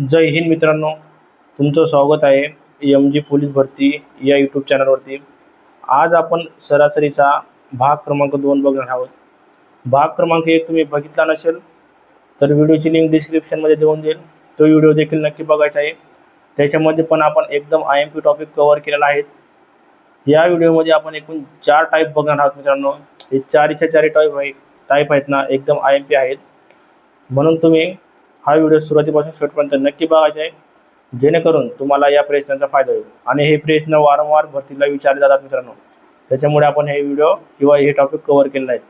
जय हिंद मित्रांनो. तुमचं स्वागत आहे एम जी पोलीस भरती या यूट्यूब चॅनलवरती आज आपण सरासरीचा भाग क्रमांक दोन बघणार आहोत. भाग क्रमांक एक तुम्ही बघितला नसेल तर व्हिडिओची लिंक डिस्क्रिप्शनमध्ये देऊन देईल. तो व्हिडिओ देखील नक्की बघायचा आहे. त्याच्यामध्ये पण आपण एकदम I M P topic cover केलेला आहे. या व्हिडिओमध्ये आपण एकूण चार टाईप बघणार आहोत मित्रांनो. हे चारीच्या चारी टाईप आहे टाईप आहेत ना एकदम आय एम पी आहेत. म्हणून तुम्ही हा व्हिडिओ सुरुवातीपासून शेवटपर्यंत नक्की बघायचा आहे. जेणेकरून तुम्हाला या प्रश्नांचा फायदा होईल. आणि हे प्रश्न वारंवार भरतीला विचारले जातात मित्रांनो. त्याच्यामुळे आपण हे व्हिडिओ किंवा हे टॉपिक कव्हर केलेला आहे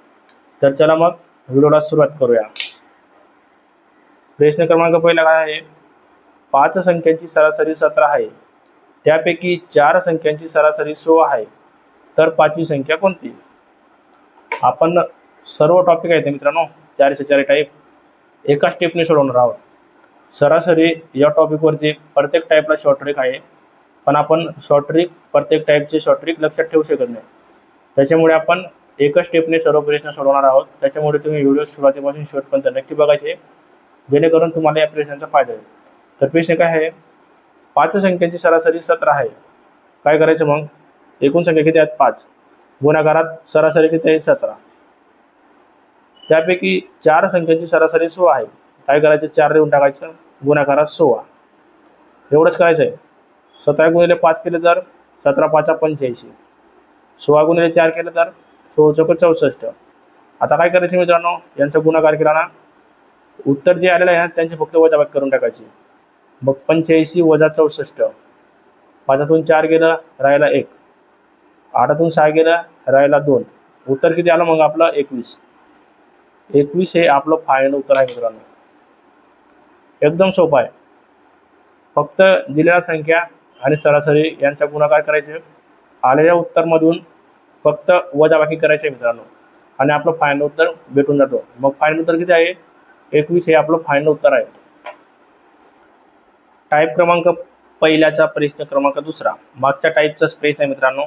तर चला मग व्हिडिओला सुरुवात करूया. प्रश्न क्रमांक पहिला काय आहे? पाच संख्यांची सरासरी सतरा आहे. त्यापैकी चार संख्यांची सरासरी सोळा आहे. तर पाचवी संख्या कोणती? आपण सर्व टॉपिक आहेत मित्रांनो. चारशे चार टाईप एका स्टेपने सोडवणार आहोत सरासरी या टॉपिकवरती प्रत्येक टाईपला शॉर्ट ट्रिक आहे. पण आपण शॉर्ट ट्रिक प्रत्येक टाईपचे शॉर्ट ट्रिक लक्षात ठेवू शकत नाही. त्याच्यामुळे आपण एकाच स्टेपने सर्व प्रश्न सोडवणार आहोत. त्याच्यामुळे तुम्ही व्हिडिओ सुरुवातीपासून शेवटपर्यंत नक्की बघायचे जेणेकरून तुम्हाला या प्रश्नांचा फायदा होईल. तर प्रश्न काय आहे? पाच संख्यांची सरासरी सतरा आहे. काय करायचं मग? एकूण संख्या किती आहेत? पाच. गुणाकारात सरासरी किती आहे? सतरा. त्यापैकी चार संख्यांची सरासरी सोळा आहे. काय करायचं? चार देऊन टाकायचं. गुणाकारात सोळा. एवढंच करायचं आहे सतरा गुणिले पाच केलं तर सतरा पाचा पंच्याऐंशी. सोळा गुणिले चार केलं तर सोळा चौक चौसष्ट. आता काय करायचं मित्रांनो? यांचा गुणाकार केला ना? उत्तर जे आलेलं आहे ना त्यांची फक्त वजाबाकी करून टाकायची. मग पंच्याऐंशी वजा चौसष्ट. पाचातून चार गेलं राहायला एक. आठातून सहा गेलं राहायला दोन. उत्तर किती आलं मग आपलं एकवीस. एकवीस हे आपलं फायनल उत्तर आहे मित्रांनो. एकदम सोपं आहे. फक्त दिलेल्या संख्या आणि सरासरी यांचा गुणाकार करायचे. आलेल्या उत्तरमधून फक्त वजाबाकी करायचे मित्रांनो. आणि आपलं फायनल उत्तर भेटून जातो. मग फायनल उत्तर किती आहे? एकवीस हे आपलं फायनल उत्तर आहे. टाईप क्रमांक पहिल्याचा प्रश्न क्रमांक दुसरा. मागच्या टाईपचाच प्रश्न आहे मित्रांनो.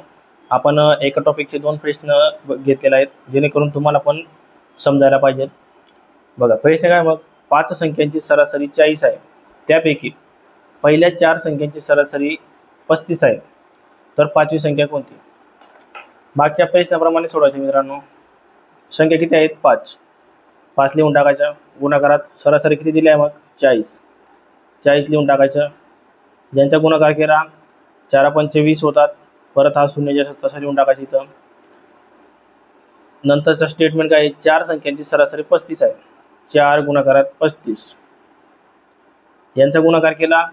आपण एका टॉपिकचे दोन प्रश्न घेतलेले आहेत. जेणेकरून तुम्हाला पण समजायला पाहिजे. बघा प्रश्न काय मग? पाच संख्यांची सरासरी चाळीस आहे. त्यापैकी पहिल्या चार संख्यांची सरासरी पस्तीस आहे. तर पाचवी संख्या कोणती? मागच्या प्रश्नाप्रमाणे सोडायचे मित्रांनो. संख्या किती आहेत? पाच. पाच लिहून टाकायच्या गुणाकारात सरासरी किती दिली आहे मग? चाळीस. चाळीस लिहून टाकायचं. ज्यांचा गुणाकार केला चारा पंचवीस होतात. परत हा शून्य जसं तसा लिहून टाकायचं इथं. नंतरचं स्टेटमेंट काय? आहे? चार संख्यांची सरासरी पस्तीस आहे. चार गुणाकारात पस्तीस. यांचा गुणाकार केला.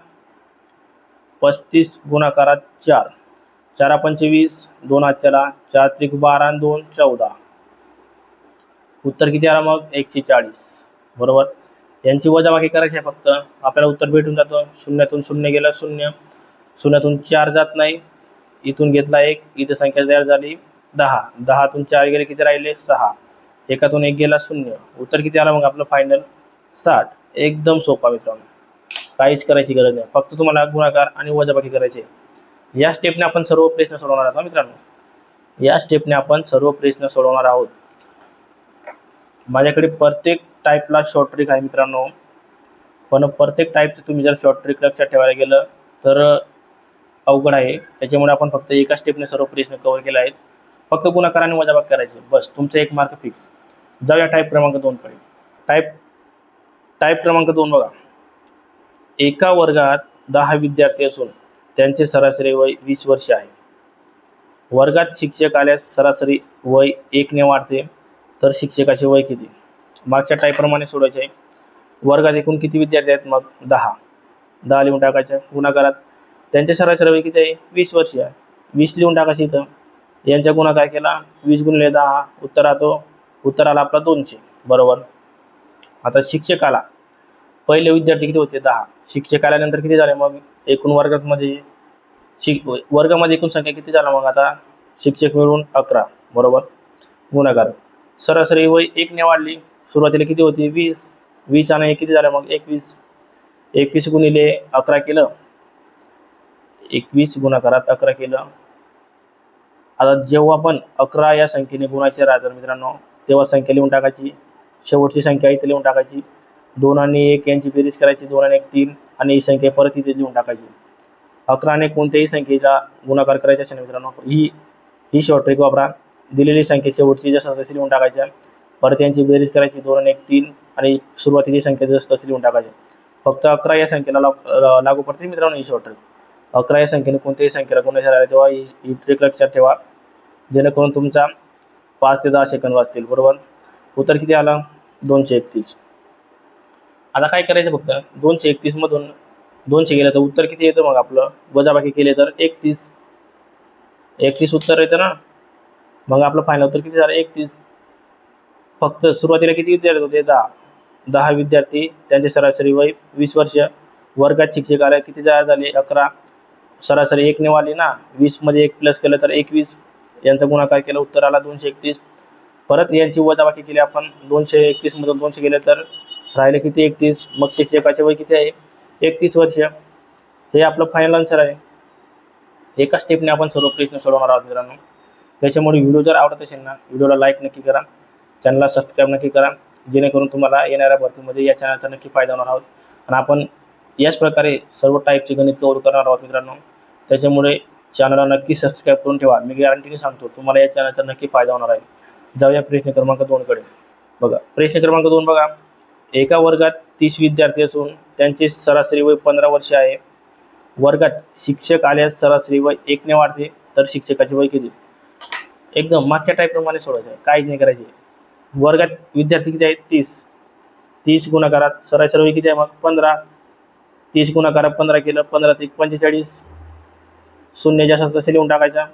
पस्तीस गुणाकारात चार. चारा पंचवीस दोन हातच्याला चार त्रिक बारा दोन चौदा. उत्तर किती आला मग? एकशे चाळीस. बरोबर? यांची वजाबाकी करायची आहे फक्त. आपल्याला उत्तर भेटून जातं. शून्यातून शून्य गेलं शून्य. शून्यातून चार जात नाही. इथून घेतला एक. इथे संख्या तयार झाली. दहा. दहातून चार गेले किती राहिले? सहा. एकातून एक गेला शून्य. उत्तर किती आलं मग आपलं फायनल साठ. एकदम सोपा मित्रांनो. काहीच करायची गरज नाही. फक्त तुम्हाला गुणाकार आणि वजाबाकी करायचे या स्टेपने आपण सर्व प्रश्न सोडवणार आहोत मित्रांनो. या स्टेपने आपण सर्व प्रश्न सोडवणार आहोत. माझ्याकडे प्रत्येक टाईपला शॉर्ट ट्रिक आहे मित्रांनो. पण प्रत्येक टाईपचं तुम्ही जर शॉर्ट ट्रिक लक्षात ठेवायला गेलं तर अवघड आहे. त्याच्यामुळे आपण फक्त एका स्टेपने सर्व प्रश्न कव्हर केले आहेत. फक्त गुणाकार आणि वजाबाग करायचे. बस तुमचे एक मार्क फिक्स जाऊया टाईप क्रमांक दोनकडे टाईप टाईप क्रमांक दोन बघा. एका वर्गात दहा विद्यार्थी असून त्यांचे सरासरी वय वीस वर्ष आहे. वर्गात शिक्षक आल्यास सरासरी वय एकने वाढते तर शिक्षकाचे वय किती? मागच्या टाईपप्रमाणे सोडायचे. आहे वर्गात एकूण किती विद्यार्थी आहेत? मग दहा. दहा लिहून टाकायच्या गुणाकारात त्यांचे सरासरी वय किती आहे? वीस वर्ष आहे. वीस लिहून टाकायचं इथं. यांचा गुणाकार केला? वीस गुणिले दहा उत्तर राहतो उत्तर आला आपला दोनशे. बरोबर? आता शिक्षक आला पहिले विद्यार्थी किती होते? दहा. शिक्षक आल्यानंतर किती झाले मग? एकूण वर्गात म्हणजे शिक वर्गामध्ये एकूण संख्या किती झाला मग आता? शिक्षक मिळून अकरा. बरोबर? गुणाकार सरासरी वय एकने वाढली. सुरुवातीला किती होती? वीस. वीस आणि एक किती झालं मग? एकवीस. एकवीस गुणिले अकरा केलं. एकवीस गुणाकारात अकरा केलं. आता जेव्हा पण अकरा या संख्येने गुणाचे राहतात मित्रांनो तेव्हा संख्या लिहून टाकायची. शेवटची संख्या इथे लिहून टाकायची. दोन आणि एक यांची बेरीज करायची. दोन आणि एक तीन आणि ही संख्या परत इथे लिहून टाकायची. अकराने कोणत्याही संख्येचा गुणाकार करायचा असेल मित्रांनो ही ही शॉर्ट ट्रिक वापरा. दिलेली संख्या शेवटची जसं तशी लिहून टाकायच्या. परत यांची बेरीज करायची. दोन आणि एक तीन आणि सुरुवातीची संख्या जसं तशी लिहून टाकायची. फक्त अकरा या संख्येला लागू पडते मित्रांनो ही शॉर्ट ट्रिक अकरा या संख्येने कोणत्याही संख्येला गुणाकार आला तेव्हा ही ही ट्रिक लक्षात ठेवा. जेणेकरून तुमचा पाच ते दहा सेकंद वाचतील बरोबर? उत्तर किती आला? दोनशे एकतीस. आता काय करायचं फक्त? दोनशे एकतीसमधून दोनशे गेलं तर उत्तर किती येतं मग आपलं? वजाबाकी केले तर एकतीस. एकतीस उत्तर येतं ना? मग आपलं फायनल उत्तर किती झालं? एकतीस. फक्त सुरुवातीला किती विद्यार्थी होते? दहा. दहा विद्यार्थी त्यांचे सरासरी वय वीस वर्ष. वर्गात शिक्षक आले किती जण झाले? अकरा. सरासरी एक वाली ना वीसमध्ये एक प्लस केलं तर एकवीस. यांचा गुणाकार केला उत्तर आला दोनशे एकतीस. परत यांची वजाबाकी केली आपण दोनशे एकतीस मधून दोनशे गेले तर राहिले किती एकतीस? मग शिक्षकाचे वय किती आहे? एकतीस वर्ष. हे आपलं फायनल आन्सर आहे. एका स्टेपने आपण सर्व प्रश्न सोडवणार आहोत मित्रांनो. त्याच्यामुळे व्हिडिओ जर आवडत असेल ना व्हिडिओला लाईक नक्की करा. चॅनलला सबस्क्राईब नक्की करा. जेणेकरून तुम्हाला येणाऱ्या भरतीमध्ये या चॅनलचा नक्की फायदा होणार आहोत. आणि आपण याच प्रकारे सर्व टाईपचे गणित कव्हर करणार आहोत मित्रांनो. त्याच्यामुळे चॅनलला नक्की सबस्क्राईब करून ठेवा. मी गॅरंटीने सांगतो तुम्हाला या चॅनलचा नक्की फायदा होणार आहे. जाऊया प्रश्न क्रमांक दोनकडे बघा प्रश्न क्रमांक दोन बघा. एका वर्गात तीस विद्यार्थी असून त्यांचे सरासरी वय पंधरा वर्ष आहे. वर्गात शिक्षक आल्यास सरासरी वय एकने वाढते तर शिक्षकाचे वय किती? एकदम मागच्या टाईपप्रमाणे सोडायचं. आहे काहीच नाही करायचे. वर्गात विद्यार्थी किती आहेत? तीस. तीस गुणाकारात सरासरी वय किती आहे मग? पंधरा. तीस गुणाकारात पंधरा केलं पंधरा ते पंचेचाळीस. शून्य जास्त तसे लिहून टाकायचा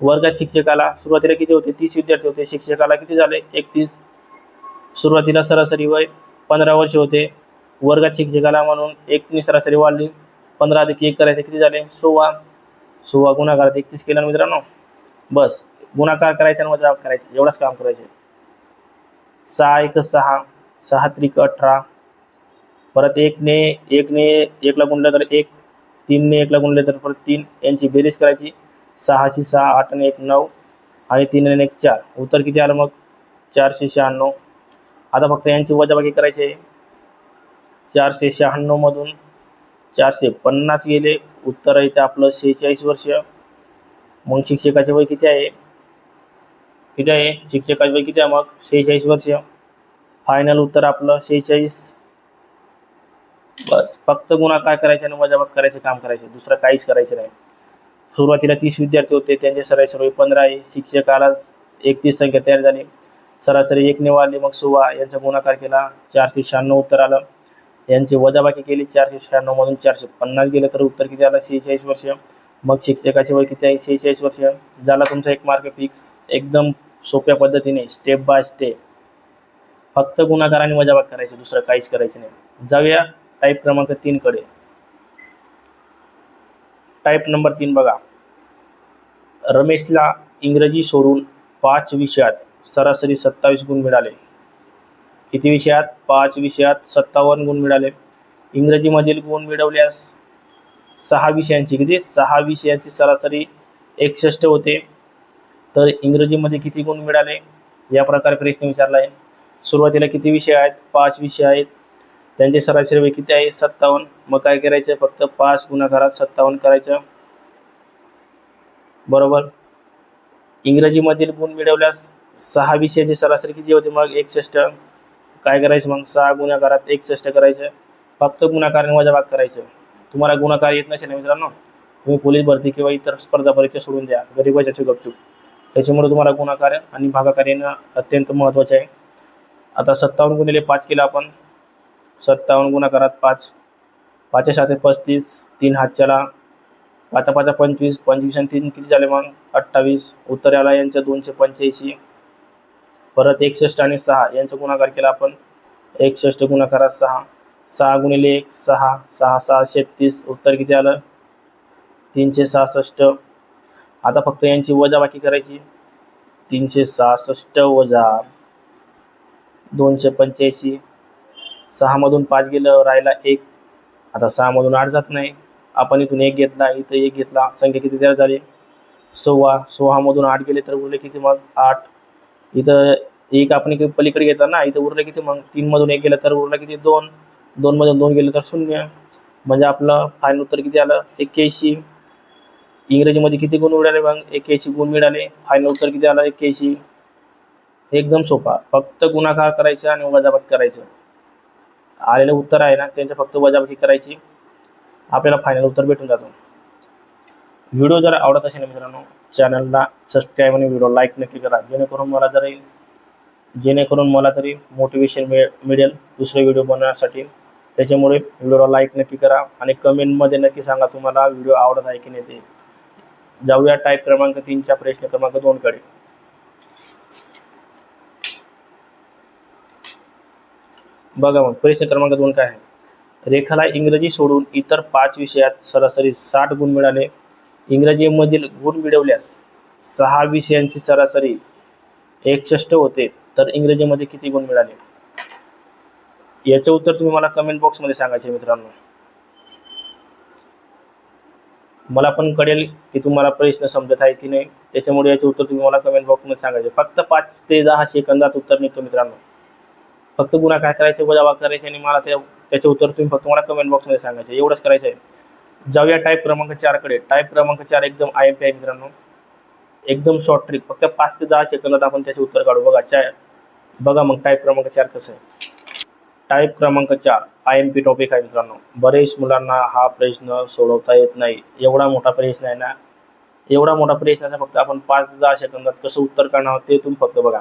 वर्गात शिक्षकाला सुरुवातीला किती होते? तीस विद्यार्थी होते. शिक्षकाला किती झाले? एकतीस. सुरुवातीला सरासरी वय पंधरा वर्ष होते. वर्गात शिक्षकाला म्हणून एकनी सरासरी वाढली. पंधरा अधिक एक करायचे किती झाले? सोळा. सोळा गुणाकारात एकतीस केला ना मित्रांनो बस. गुणाकार करायचा आणि वजा करायचे. एवढंच काम करायचे. सहा एक सहा सहा त्रिक अठरा. परत एकने एकने एकला गुणलं तर एक. तीनने एकला गुणले तर परत तीन. यांची बेरीज करायची. सहाशे सहा आठ आणि एक नऊ आणि तीन आणि एक चार. उत्तर किती आलं मग? चारशे शहाण्णव. आता फक्त यांची वजाबाकी करायची आहे. चारशे शहाण्णवमधून चारशे पन्नास गेले. उत्तर आहे ते आपलं शेहेचाळीस वर्ष. मग शिक्षकाचे वय किती आहे? किती आहे? शिक्षकाचे वय किती आहे मग? शेहेचाळीस वर्ष. फायनल उत्तर आपलं शेहेचाळीस. बस. फक्त गुणाकार करायचे आणि वजाबात करायचे काम करायचे? दुसरं काहीच करायचं नाही. सुरुवातीला तीस विद्यार्थी होते त्यांचे सरासरी वय पंधरा आहे. शिक्षकाला एकतीस संख्या तयार झाली. सरासरी एकने वाढली मग सुवा यांचा गुणाकार केला चारशे शहाण्णव उत्तर आलं. यांची वजाबाकी केली चारशे शहाण्णव मधून चारशे पन्नास गेलं तर उत्तर किती आलं? शेहेचाळीस वर्ष. मग शिक्षकाचे वय किती आहे? शेहेचाळीस वर्ष. झाला तुमचा एक मार्क फिक्स एकदम सोप्या पद्धतीने स्टेप बाय स्टेप फक्त गुणाकार आणि वजाबाकी करायचे दुसरं काहीच करायचं नाही. जाऊया. टाईप क्रमांक तीनकडे टाईप नंबर तीन बघा. रमेशला इंग्रजी सोडून पाच विषयात सरासरी सत्तावीस गुण मिळाले. किती विषयात? पाच विषयात सत्तावन्न गुण मिळाले. इंग्रजीमधील गुण मिळवल्यास सहा विषयांची किती? सहा विषयांची सरासरी एकसष्ट होते. तर इंग्रजीमध्ये किती गुण मिळाले? या प्रकारे प्रश्न विचारला आहे. सुरुवातीला किती विषय आहेत? पाच विषय आहेत. त्यांचे सरासरी वय किती आहे? सत्तावन्न. मग काय करायचं? फक्त पाच गुणाकारात सत्तावन्न करायचं. बरोबर? इंग्रजीमधील गुण मिळवल्यास सहा विषयाची सरासरी किती होते? मग एकसष्ट. काय करायचं मग? सहा गुणाकारात एकसष्ट करायचं. फक्त गुणाकार आणि वजाबाग करायचं. तुम्हाला गुणाकार येत नसेल मित्रांनो? तुम्ही पोलीस भरती किंवा इतर स्पर्धा परीक्षा सोडून द्या. गरीबाच्या गपचूप. त्याच्यामुळे तुम्हाला गुणाकार आणि भागाकार येणं अत्यंत महत्त्वाचं आहे. आता सत्तावन्न गुणिले पाच केलं आपण. सत्तावन्न गुणाकारात पाच पाचशे साते पस्तीस तीन हातच्याला पाचा पाचा पंचवीस पंचवीस आणि तीन किती झाले मग? अठ्ठावीस. उत्तर आला यांचं दोनशे पंच्याऐंशी. परत एकसष्ट आणि सहा यांचा गुणाकार केला आपण. एकसष्ट गुणाकारात सहा. सहा गुणिले एक सहा. सहा सहा छत्तीस उत्तर किती आलं? तीनशे सहासष्ट. आता फक्त यांची वजाबाकी करायची. तीनशे सहासष्ट वजा दोनशे पंच्याऐंशी. सहामधून पाच गेलं राहिला एक. आता सहामधून आठ जात नाही. आपण इथून एक घेतला इथं एक घेतला संख्या किती तयार झाली? सव्वा. सव्वामधून आठ गेले तर उरले किती मग? आठ. इथं एक आपण इकडे पलीकडे घेतला ना इथं उरलं किती मग? तीनमधून एक गेलं तर उरलं किती? दोन. दोनमधून दोन गेलं तर शून्य. म्हणजे आपलं फायनल उत्तर किती आलं? एक्क्याऐंशी इंग्रजीमध्ये किती गुण मिळाले मग? एक्क्याऐंशी गुण मिळाले. फायनल उत्तर किती आलं? एक्क्याऐंशी एकदम सोपा. फक्त गुणाकार करायचं आणि वजाबाकी करायचं. आलेलं उत्तर आहे ना त्यांचं फक्त वजाबाकी करायची. आपल्याला फायनल उत्तर भेटून जातो. व्हिडिओ जर आवडत असेल ना मित्रांनो चॅनलला सबस्क्राईब आणि व्हिडिओ लाईक नक्की करा. जेणेकरून मला जरी जेणेकरून मला तरी मोटिवेशन मिळ मिळेल दुसरे व्हिडिओ बनवण्यासाठी. त्याच्यामुळे व्हिडिओला लाईक नक्की करा आणि कमेंटमध्ये नक्की सांगा तुम्हाला व्हिडिओ आवडत आहे की नाही ते. जाऊया टाईप क्रमांक तीनच्या प्रश्न क्रमांक दोनकडे. बघा मग प्रश्न क्रमांक दोन काय आहे? रेखाला इंग्रजी सोडून इतर पाच विषयात सरासरी साठ गुण मिळाले. इंग्रजीमधील गुण मिळवल्यास सहा विषयांची सरासरी एकसष्ट होते. तर इंग्रजीमध्ये किती गुण मिळाले? याचं उत्तर तुम्ही मला कमेंट बॉक्समध्ये सांगायचे मित्रांनो. मला पण कळेल की तुम्हाला प्रश्न समजत आहे की नाही. त्याच्यामुळे याचे उत्तर तुम्ही मला कमेंट बॉक्समध्ये सांगायचे फक्त पाच ते दहा सेकंदात उत्तर निघतो मित्रांनो. फक्त गुन्हा काय करायचे वजावा करायचे आणि मला त्या त्याचे उत्तर तुम्ही फक्त मला कमेंट बॉक्समध्ये सांगायचे. एवढंच करायचं आहे जाऊया टाईप क्रमांक चारकडे टाईप क्रमांक चार एकदम आय एम पी आय मित्रांनो. एकदम शॉर्ट ट्रिक फक्त पाच ते दहा सेकंदात आपण त्याचे उत्तर काढू. बघा चार. बघा मग टाईप क्रमांक चार कसं आहे. टाईप क्रमांक चार. आय एम पी टॉपिक आहे मित्रांनो. बरेच मुलांना हा प्रश्न सोडवता येत नाही. एवढा मोठा प्रश्न आहे ना. एवढा मोठा प्रश्नाचा फक्त आपण पाच ते दहा सेकंदात कसं उत्तर काढणार ते तुम्ही फक्त बघा.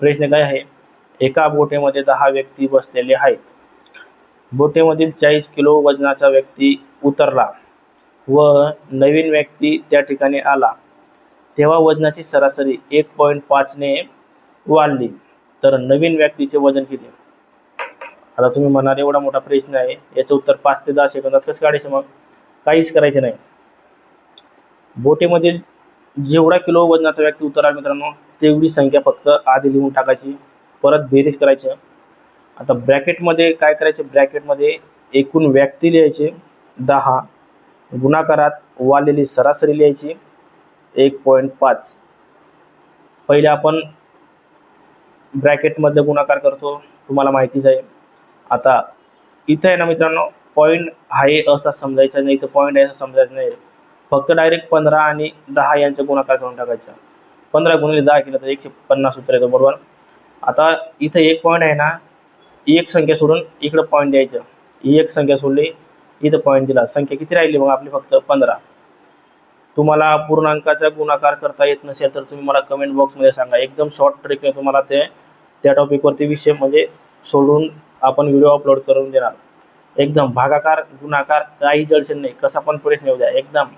प्रश्न काय आहे? एका बोटेमध्ये दहा व्यक्ती बसलेले आहेत. बोटेमधील चाळीस किलो वजनाचा व्यक्ती उतरला व नवीन व्यक्ती त्या ठिकाणी आला. तेव्हा वजनाची सरासरी एक पॉईंट पाचने वाढली तर नवीन व्यक्तीचे वजन किती? आता तुम्ही म्हणाल एवढा मोठा प्रश्न आहे. याचं उत्तर पाच ते दहा सेकंदात कसं काढायचं मग? काहीच करायचं नाही. बोटेमधील जेवढा किलो वजनाचा व्यक्ती उतरला मित्रांनो तेवढी संख्या फक्त आधी लिहून टाकायची. परत बेरीज करायचं. आता ब्रॅकेटमध्ये काय करायचं? ब्रॅकेटमध्ये एकूण व्यक्ती लिहायचे दहा. गुणाकारात वाढलेली सरासरी लिहायची एक पॉईंट पाच. पहिले आपण ब्रॅकेटमधलं गुणाकार करतो. तुम्हाला माहितीच आहे. आता इथं आहे ना मित्रांनो पॉईंट आहे असा समजायचा नाही. इथं पॉईंट आहे असं समजायचं नाही. फक्त डायरेक्ट पंधरा आणि दहा यांचा गुणाकार करून टाकायचा. पंधरा गुणिले दहा केलं तर एकशे पन्नास उत्तर येतो बरोबर? आता इथं एक पॉईंट आहे ना एक संख्या सोडून इकडं पॉईंट द्यायचं. ही एक संख्या सोडली इथं पॉईंट दिला. संख्या किती राहिली मग आपली फक्त पंधरा. तुम्हाला पूर्णांकाचा गुणाकार करता येत नसेल तर तुम्ही मला कमेंट बॉक्समध्ये सांगा. एकदम शॉर्ट ट्रिकने तुम्हाला ते त्या टॉपिकवरती विषय म्हणजे सोडून आपण व्हिडिओ अपलोड करून देणार. एकदम भागाकार गुणाकार काही अडचण नाही. कसा पण प्रश्न येऊ द्या. एकदम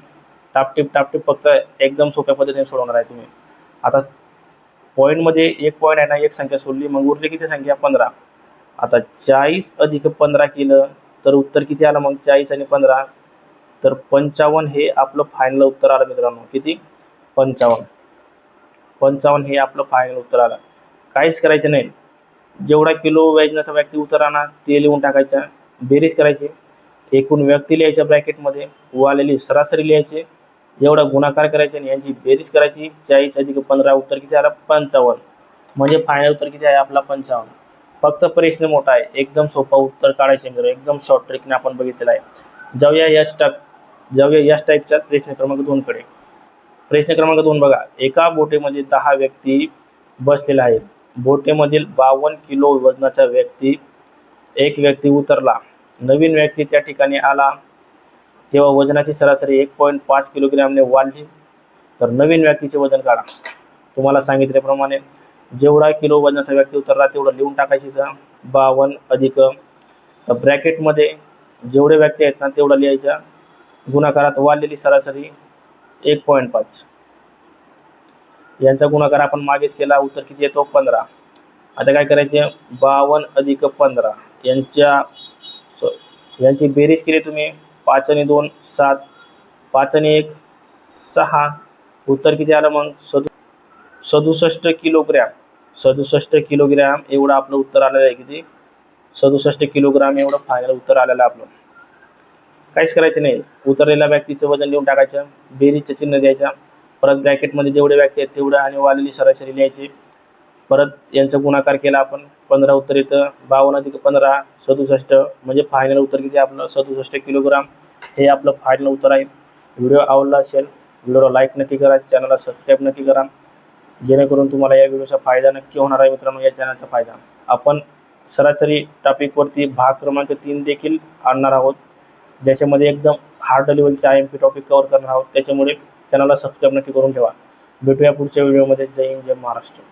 टापटीप टापटीप फक्त एकदम सोप्या पद्धतीने सोडवणार आहे तुम्ही. आता पॉईंटमध्ये एक पॉईंट आहे ना एक संख्या सोडली. मग उरली किती संख्या? पंधरा. आता चाळीस अधिक पंधरा केलं तर उत्तर किती आलं मग? चाळीस आणि पंधरा. तर पंचावन्न हे आपलं फायनल उत्तर आलं मित्रांनो. किती? पंचावन्न. पंचावन्न हे आपलं फायनल उत्तर आलं. काहीच करायचं नाही. जेवढा किलो वजनाचा व्यक्ती उत्तर आणा ते लिहून टाकायचा. बेरीज करायची. एकूण व्यक्ती लिहायच्या ब्रॅकेटमध्ये व आलेली सरासरी लिहायची. एवढा गुणाकार करायचे आणि यांची बेरीज करायची. चाळीस अधिक पंधरा उत्तर किती आला पंचावन्न. म्हणजे फायनल उत्तर किती आहे? आपला पंचावन्न. फक्त प्रश्न मोठा आहे. एकदम सोपा उत्तर काढायचे मित्र. एकदम शॉर्ट ट्रिकने आपण बघितलेला आहे. जाऊया या टाक जाऊया याच टाईपच्या प्रश्न क्रमांक दोनकडे प्रश्न क्रमांक दोन बघा. एका बोटेमध्ये दहा व्यक्ती बसलेल्या आहेत. बोटेमधील बावन्न किलो वजनाचा व्यक्ती एक व्यक्ती उतरला. नवीन व्यक्ती त्या ठिकाणी आला. तेव्हा वजनाची सरासरी एक पॉईंट पाच किलोग्रॅमने वाढली. तर नवीन व्यक्तीचे वजन काढा. तुम्हाला सांगितल्याप्रमाणे जेवढा किलो वजनाचा व्यक्ती उतरला तेवढं लिहून टाकायची तर बावन्न अधिक तर ब्रॅकेटमध्ये जेवढे व्यक्ती आहेत ना तेवढं लिहायच्या. गुणाकारात वाढलेली सरासरी एक पॉईंट पाच. यांचा गुणाकार आपण मागेच केला. उत्तर किती येतो? पंधरा. आता काय करायचे? बावन्न अधिक पंधरा. यांच्या यांची बेरीज केली तुम्ही. पाच आणि दोन सात. पाच आणि एक सहा. उत्तर किती आलं मग? सदु सदुसष्ट किलोग्रॅम. सदुसष्ट किलोग्रॅम एवढं आपलं उत्तर आलेलं आहे किती? सदुसष्ट किलोग्राम एवढं फायनल उत्तर आलेलं आहे आपलं. काहीच करायचं नाही. उतरलेल्या व्यक्तीचं वजन लिहून टाकायचं. बेरीजचं चिन्ह द्यायचं. परत ब्रॅकेटमध्ये जेवढे व्यक्ती आहेत तेवढं आणि वालेली सरासरी लिहायची. परत यांचा गुणाकार केला आपण पंधरा उत्तर येतं बावन्न अधिक पंधरा सदुसष्ट म्हणजे फायनल उत्तर किती आपलं? सदुसष्ट किलोग्राम हे आपलं फायनल उत्तर आहे. व्हिडिओ आवडला असेल व्हिडिओला लाईक नक्की करा चॅनलला सबस्क्राईब नक्की करा. जेणेकरून तुम्हाला या व्हिडिओचा फायदा नक्की होणार आहे मित्रांनो या चॅनलचा फायदा. आपण सरासरी टॉपिकवरती भाग क्रमांक तीन देखील आणणार आहोत. ज्याच्यामध्ये एकदम हार्ड लेवलचे I M P topic cover करणार आहोत. त्याच्यामुळे चॅनलला सबस्क्राईब नक्की करून ठेवा. भेटूया पुढच्या व्हिडिओमध्ये जय हिंद जय महाराष्ट्र.